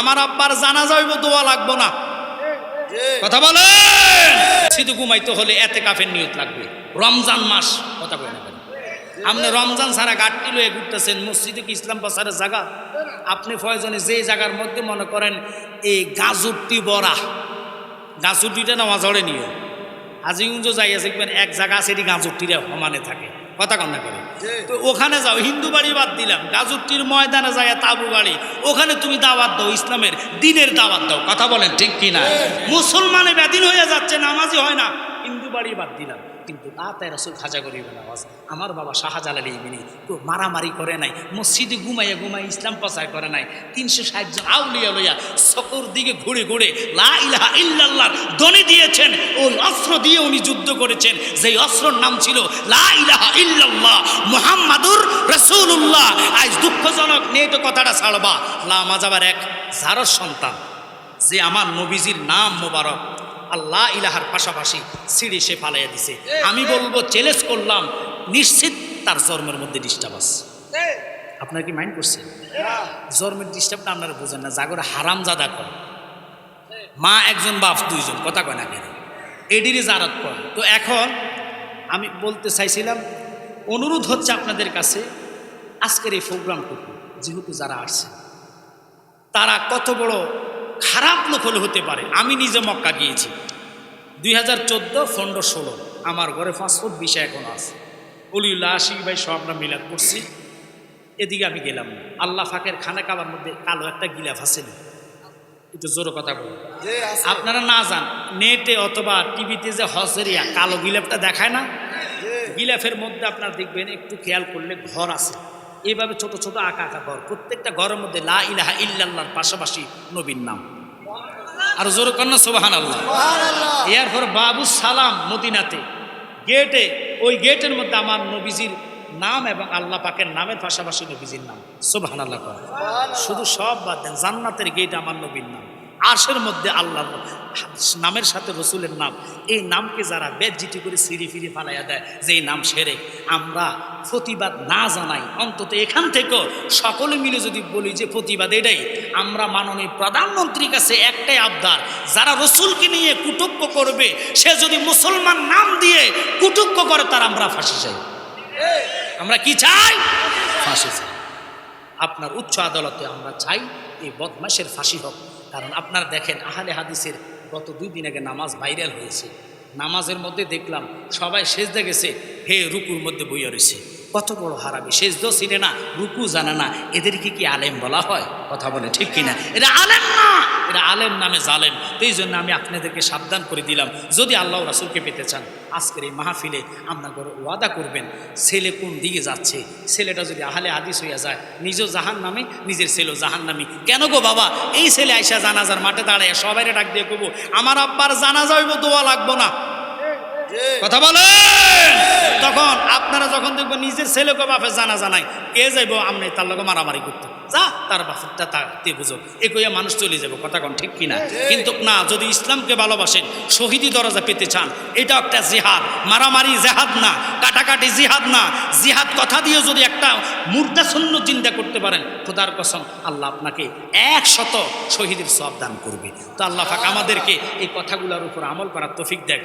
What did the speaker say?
আমার আব্বার জানা যাইব দোয়া লাগবো না। কথা বলেন। শুধু ঘুমাইতে হলে এতে কাফের নিয়ত লাগবে। রমজান মাস, কথা কেন? আপনি রমজান ছাড়া গাঠটি লয়ে ঘুরতেছেন, মসজিদে কি ইসলাম প্রচারের জায়গা? আপনি প্রয়োজনে যে জায়গার মধ্যে মনে করেন, এই গাজরটি বড়া। গাজরটিটা নামা জড়ে নিও আজি উঞ্জ যাইয়া দেখবেন, এক জায়গা আছে, এটি গাজরটিরা সমানে থাকে। কথা কন্যা করে। তো ওখানে যাও হিন্দু বাড়ি বাদ দিলাম গাজুটির ময়দানে যায় তাবু বাড়ি ওখানে তুমি দাওয়াত দাও ইসলামের দিনের দাওয়াত দাও কথা বলেন ঠিক কিনা? মুসলমানে ব্যাদিন হয়ে যাচ্ছে নামাজি হয় না। বাড়ি বাদ দিলাম। কিন্তু তা তাই রসুল খাজা করিবে নামাজ আমার বাবা শাহজালাল ইমিনি তো মারামারি করে নাই, মসজিদে ঘুমাইয়া ঘুমাই ইসলাম প্রচার করে নাই। তিনশো ষাট জন আউলিয়া লইয়া সকর দিকে ঘুরে ঘুরে লা ইলাহা ইল্লাল্লাহর দনি দিয়েছেন ওই অস্ত্র দিয়ে উনি যুদ্ধ করেছেন। যেই অস্ত্রর নাম ছিল লা ইলাহা ইল্লাল্লাহ মুহাম্মাদুর রাসূলুল্লাহ। আজ দুঃখজনক নেই তো কথাটা ছাড়বা। লা মাজাবার এক জারর সন্তান, যে আমার নবীজির নাম মোবারক। আল্লাহ ইলাহার পাশাপাশি সিঁড়ি সে ফালাইয়া দিছে। আমি বলব চ্যালেঞ্জ করলাম নিশ্চিত তার জন্মের মধ্যে ডিস্টার্ব আছে। আপনার কি মাইন্ড করছেন? জন্মের ডিস্টার্বটা আপনারা বোঝেন না জাগরে হারাম জাদা করে। মা একজন বাপ দুইজন কথা কয় না কেন? এডিরই জারাত করে। তো এখন আমি বলতে চাইছিলাম অনুরোধ হচ্ছে আপনাদের কাছে আজকের এই প্রোগ্রামটুকু যেহেতু যারা আসছে তারা কত বড় খারাপ লোক হলে হতে পারে। আমি নিজে মক্কা গিয়েছি। দুই হাজার চোদ্দ পনেরো ষোলো। আমার ঘরে পাসপোর্ট বিষয় এখন আছে। অলিউল্লাহ আশিক ভাই সব আমরা মিলাপ করছি। এদিকে আমি গেলাম। না আল্লাহ ফাঁকের খানা কাবার মধ্যে কালো একটা গিলাফ আছে না? একটু জোরে কথা বলুন। আপনারা না যান। নেটে অথবা টিভিতে যে হসেরিয়া কালো গিলাফটা দেখায় না? গিলাফের মধ্যে আপনারা দেখবেন একটু খেয়াল করলে ঘর আছে। এইভাবে ছোট ছোট আঁকা আঁকা ঘর প্রত্যেকটা ঘরের মধ্যে লা ইলাহা ইল্লাল্লাহর পাশাপাশি নবীর নাম। আর জোর কন্যা সোবাহান আল্লাহ এরপর বাবু সালাম মদিনাতে। গেটে ওই গেটের মধ্যে আমার নবীজির নাম এবং আল্লাহ পাকের নামের পাশাপাশি নবীজির নাম। সোবাহান আল্লাহ কর শুধু সব বাদ দেন জান্নাতের গেট আমার নবীর নাম। আশের মধ্যে আল্লাহ নামের সাথে রসুলের নাম। এই নামকে যারা বেদজিটি করে সিঁড়ি ফিরি ফালাইয়া দেয় যে এই নাম সেরে। আমরা প্রতিবাদ না জানাই, অন্তত এখান থেকেও সকলে মিলে যদি বলি যে প্রতিবাদ এটাই। আমরা মাননীয় প্রধানমন্ত্রীর কাছে একটাই আবদার, যারা রসুলকে নিয়ে কুটুক্য করবে, সে যদি মুসলমান নাম দিয়ে কুটুক্য করে, তার আমরা ফাঁসি চাই। আমরা কি চাই? ফাঁসি চাই। আপনার উচ্চ আদালতে আমরা চাই, এই বদমাসের ফাঁসি হোক। কারণ আপনার দেখেন, আহলে হাদিসের গত দুই দিন আগে নামাজ ভাইরাল হয়েছে। নামাজের মধ্যে দেখলাম, সবাই শেষ গেছে, হে রুকুর মধ্যে বইয়া রয়েছে কত বড় হারাবি সেজদো ছিনে না, রুকু জানে না। এদেরকে কি আলেম বলা হয়? কথা বলে ঠিক কিনা? এটা আলেম এটা আলেম নামে জালেম। এই জন্য আমি আপনাদেরকে সাবধান করে দিলাম। যদি আল্লাহ রাসুলকে পেতে চান আজকের এই মাহফিলে আপনার ঘরে ওয়াদা করবেন ছেলে কোন দিকে যাচ্ছে? ছেলেটা যদি আহলে হাদিস হইয়া যায় নিজেও জাহান নামে নিজের ছেলেও জাহান নামি কেন গো বাবা? এই ছেলে আইসা জানাজার মাঠে দাঁড়ায় সবাই ডাক দিয়ে কবো আমার আব্বার জানাজা হইব দোয়া লাগবো না। কথা বলেন! তখন আপনারা যখন দেখবেন নিজের ছেলেকে বাপের জানা জানাই কে যাইব আপনি তার লোক মারামারি করতে। যা, তার বাপেরটা তাতে বুঝো। এ কইয়া মানুষ চলে যাবে কথা কন ঠিক কিনা? কিন্তু না, যদি ইসলামকে ভালোবাসেন, শহীদি দরজা পেতে চান, এটা একটা জিহাদ। মারামারি জেহাদ না, কাটাকাটি জিহাদ না। জিহাদ কথা দিয়ে যদি একটা মুর্দাশূন্য চিন্তা করতে পারেন, খোদার কসম, আল্লাহ আপনাকে এক শত শহীদের সব দান করবে। তো আল্লাহ পাক আমাদেরকে এই কথাগুলোর উপর আমল করার তফিক দেখ